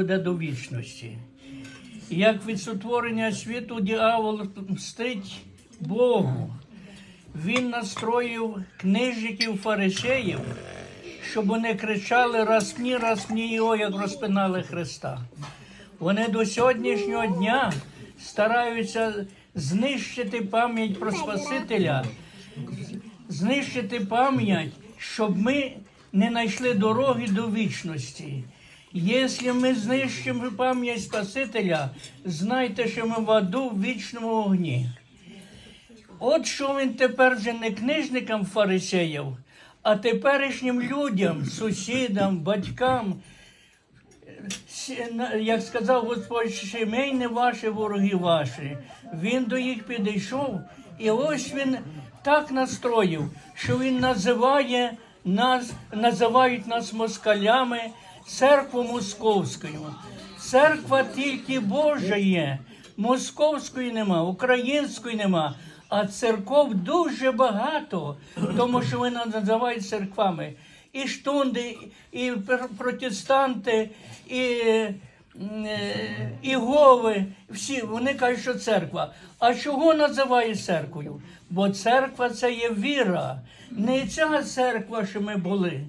Буде до вічності. Як від сотворення світу діявол мстить Богу. Він настроїв книжників фарисеїв, щоб вони кричали раз мені, раз мені його, як розпинали Христа. Вони до сьогоднішнього дня стараються знищити пам'ять про Спасителя, знищити пам'ять, щоб ми не знайшли дороги до вічності. Якщо ми знищимо пам'ять Спасителя, знайте, що ми в аду в вічному огні. От що він тепер вже не книжникам фарисеїв, а теперішнім людям, сусідам, батькам, як сказав Господь, сімей не ваші, вороги ваші. Він до їх підійшов, і ось він так настроїв, що він називає нас, називають нас москалями, церкву московською. Церква тільки Божа є, московської нема, української нема. А церков дуже багато, тому що вони називають церквами. І штунди, і протестанти, і, е, і гови, всі вони кажуть, що церква. А чого називають церквою? Бо церква це є віра. Не ця церква, що ми були.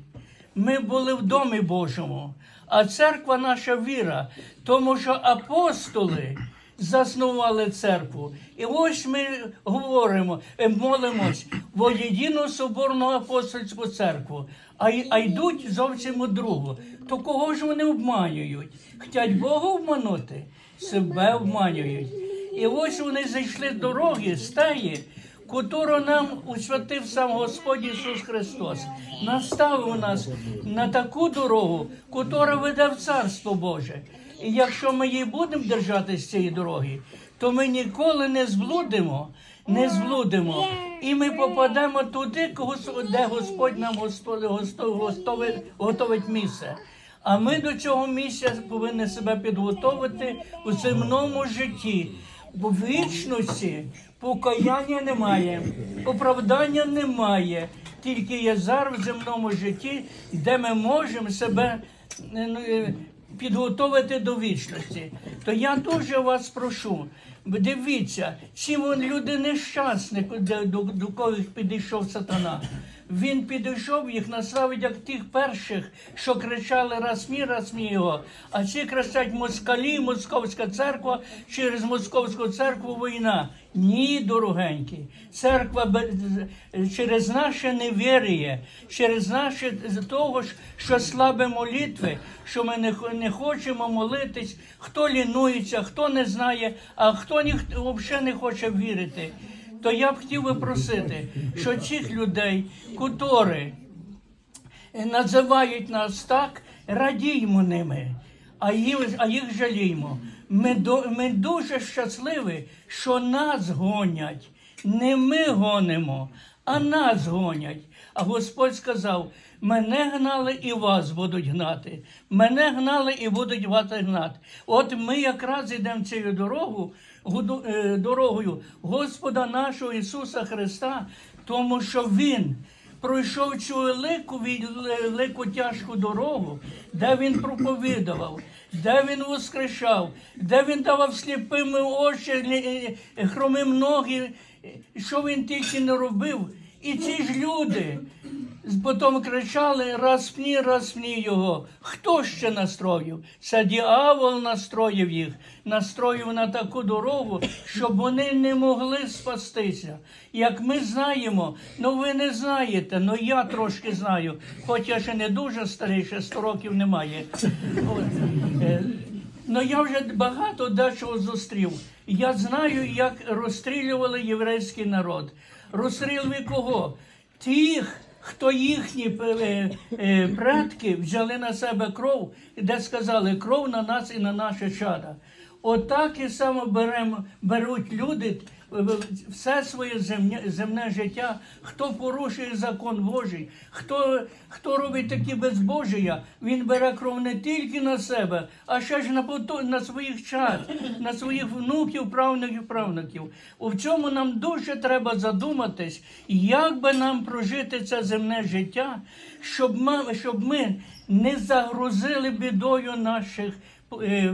Ми були в домі Божому, а церква наша віра, тому що апостоли заснували церкву. І ось ми говоримо, е, молимось в єдину соборну апостольську церкву, а, а йдуть зовсім у другу. То кого ж вони обманюють? Хотять Бога обманути, себе обманюють. І ось вони зайшли дороги, стаї, котру нам усвятив сам Господь Ісус Христос, наставив нас на таку дорогу, котра веде в Царство Боже. І якщо ми її будемо держати з цієї дороги, то ми ніколи не зблудимо, не зблудимо. І ми попадемо туди, де Господь нам готовить місце. А ми до цього місця повинні себе підготовити у земному житті. В вічності покаяння немає, оправдання немає. Тільки є зараз в земному житті, де ми можемо себе е, ну, е, підготовити до вічності. То я дуже вас прошу, дивіться, чим люди нещасні, до кого підійшов сатана. Він підійшов їх наставить як тих перших, що кричали раз мій його. А ці кричать москалі, московська церква, через московську церкву війна. Ні, дорогенькі. Церква через наше невір'я, через наше того, що слабе молитви, що ми не, не хочемо молитись, хто лінується, хто не знає, а хто ніхто взагалі не хоче вірити то я б хотів би просити, що цих людей, котрі називають нас так, радіймо ними, а їх, а їх жаліймо. Ми, ми дуже щасливі, що нас гонять. Не ми гонимо, а нас гонять. А Господь сказав: мене гнали і вас будуть гнати. Мене гнали і будуть вас гнати. От ми якраз йдемо цією дорогу, е, дорогою Господа нашого Ісуса Христа, тому що Він пройшов цю велику, велику тяжку дорогу, де він проповідував, де він воскрешав, де він давав сліпими очі, е, хромим ноги, що він тільки не робив. І ці ж люди потім кричали раз мені його. Хто ще настроїв? Це діавол настроїв їх, настроїв на таку дорогу, щоб вони не могли спастися. Як ми знаємо, ну ви не знаєте, ну я трошки знаю, хоч я ще не дуже старий, ще 100 років немає. Е, Ну я вже багато дечого зустрів. Я знаю, як розстрілювали єврейський народ. Розстрілювали кого? Тих, хто їхні е, е, предки взяли на себе кров, де сказали кров на нас і на наше чада. Отак і саме беремо, беруть люди все своє земне, земне життя, хто порушує закон Божий, хто, хто робить такі безбожія, він бере кров не тільки на себе, а ще ж на, на своїх чад, на своїх внуків, правнуків, правнуків. У цьому нам дуже треба задуматись, як би нам прожити це земне життя, щоб ми, щоб ми не загрузили бідою наших е,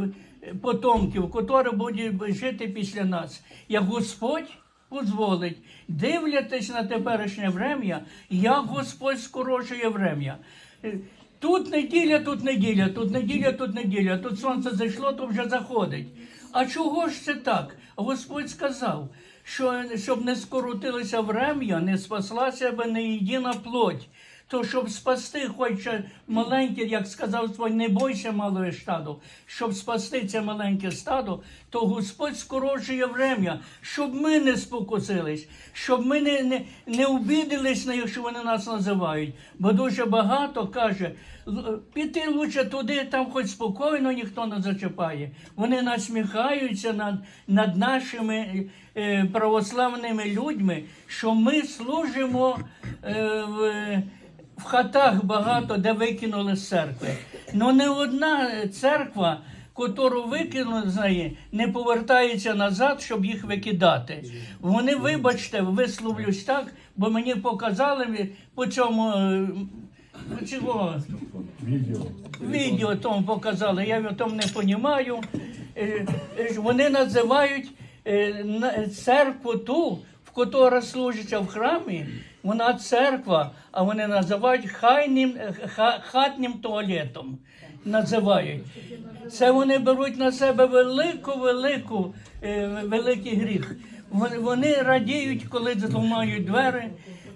потомків, котрі будуть жити після нас. Як Господь дозволить, дивлячись на теперішнє врем'я, як Господь скорочує врем'я. Е, Тут неділя, тут неділя, тут неділя, тут неділя, тут сонце зайшло, то вже заходить. А чого ж це так? Господь сказав, що щоб не скоротилося врем'я, не спаслася би не єдина плоть. То щоб спасти, хоч маленьке, як сказав свой, не бойся малої стаду, щоб спасти це маленьке стадо, то Господь скорочує врем'я, щоб ми не спокусились, щоб ми не, не, не обідались на їх, що вони нас називають. Бо дуже багато каже, піти лучше туди, там хоч спокійно ніхто не зачіпає. Вони насміхаються над, над нашими е, православними людьми, що ми служимо е, в в хатах багато де викинули з церкви. Ну не одна церква, котру викинули з неї, не повертається назад, щоб їх викидати. Вони, вибачте, висловлюсь так, бо мені показали по цьому. е, Чого? Відео. відео тому показали, я в тому не розумію. Вони називають е, церкву ту, в котра служиться в храмі, вона церква, а вони називають хайним, ха- хатнім туалетом. Називають. Це вони беруть на себе велику, велику, е, великий гріх. Вони радіють, коли зламають двері,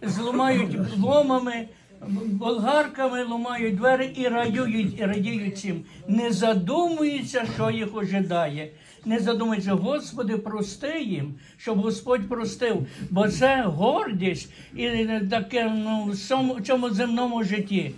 зламають ломами, болгарками ламають двері і радіють, і радіють цим. Не задумуються, що їх ожидає. Не задумуються, Господи, прости їм, щоб Господь простив. Бо це гордість і таке ну, в цьому, земному житті.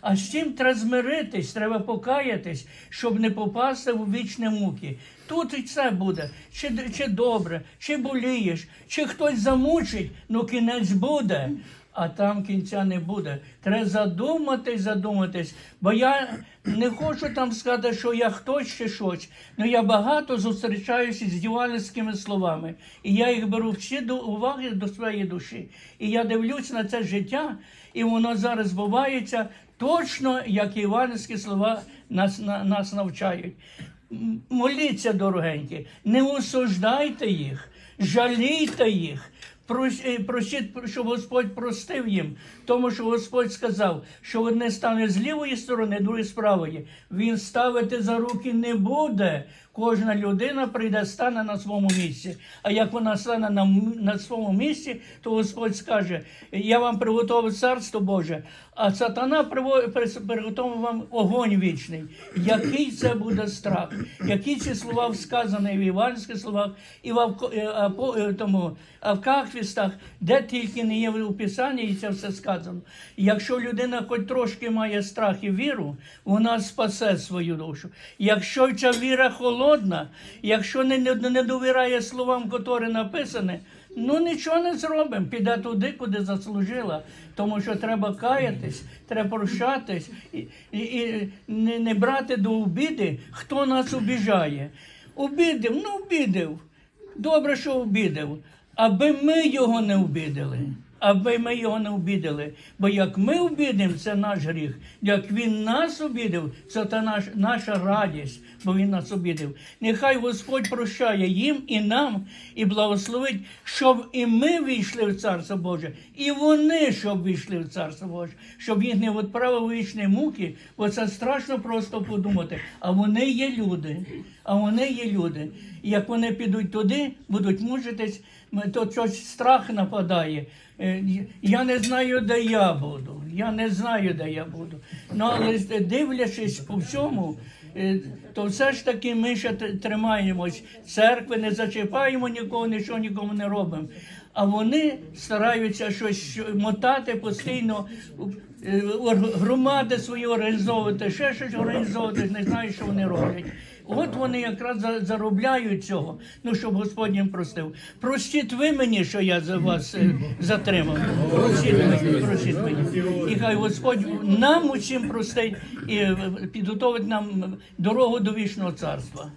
А з цим треба змиритись, треба покаятись, щоб не попасти в вічні муки. Тут і це буде. Чи, чи добре, чи болієш, чи хтось замучить, ну кінець буде. А там кінця не буде. Треба задуматись, задуматись. Бо я не хочу там сказати, що я хтось чи щось. Ну я багато зустрічаюся з дівальницькими словами. І я їх беру всі до уваги до своєї душі. І я дивлюсь на це життя, і воно зараз збувається точно, як іванівські слова нас, на, нас навчають. Моліться, дорогенькі, не осуждайте їх, жалійте їх. Прос- е, Просіть, щоб Господь простив їм, тому що Господь сказав, що одне стане з лівої сторони, друге з правої. Він ставити за руки не буде. Кожна людина прийде, стане на своєму місці. А як вона стане на, на своєму місці, то Господь скаже: Я вам приготував царство Боже, а сатана приготував вам огонь вічний. Який це буде страх? Які ці слова сказані в іванських словах, і в Авко- е, е, де тільки не є у Писанні, і це все сказано. Якщо людина хоч трошки має страх і віру, вона спасе свою душу. Якщо ця віра холодна, якщо не, не, не довіряє словам, які написані, ну нічого не зробимо. Піде туди, куди заслужила. Тому що треба каятись, треба прощатись і, і, і не, не брати до обіди, хто нас обіжає. Обідив, ну обідив. Добре, що обідав. Аби ми його не обідали. Аби ми його не обідали. Бо як ми обідемо, це наш гріх. Як він нас обідав, це та наш, наша радість, бо він нас обідав. Нехай Господь прощає їм і нам, і благословить, щоб і ми війшли в Царство Боже, і вони, щоб війшли в Царство Боже, щоб їх не відправив у вічні муки, бо це страшно просто подумати. А вони є люди. А вони є люди. І як вони підуть туди, будуть мучитись, то щось страх нападає. Е, Я не знаю, де я буду. Я не знаю, де я буду. Ну, але дивлячись по всьому, е, то все ж таки ми ще тримаємось церкви, не зачіпаємо нікого, нічого нікому не робимо. А вони стараються щось мотати постійно, е, громади свої організовувати, ще щось організовувати, не знаю, що вони роблять. От вони якраз за- заробляють цього, ну щоб Господь їм простив. Простіть ви мені, що я за вас е, затримав. Простіть мені, простіть мені. І хай Господь нам усім простить і е, підготовить нам дорогу до вічного царства.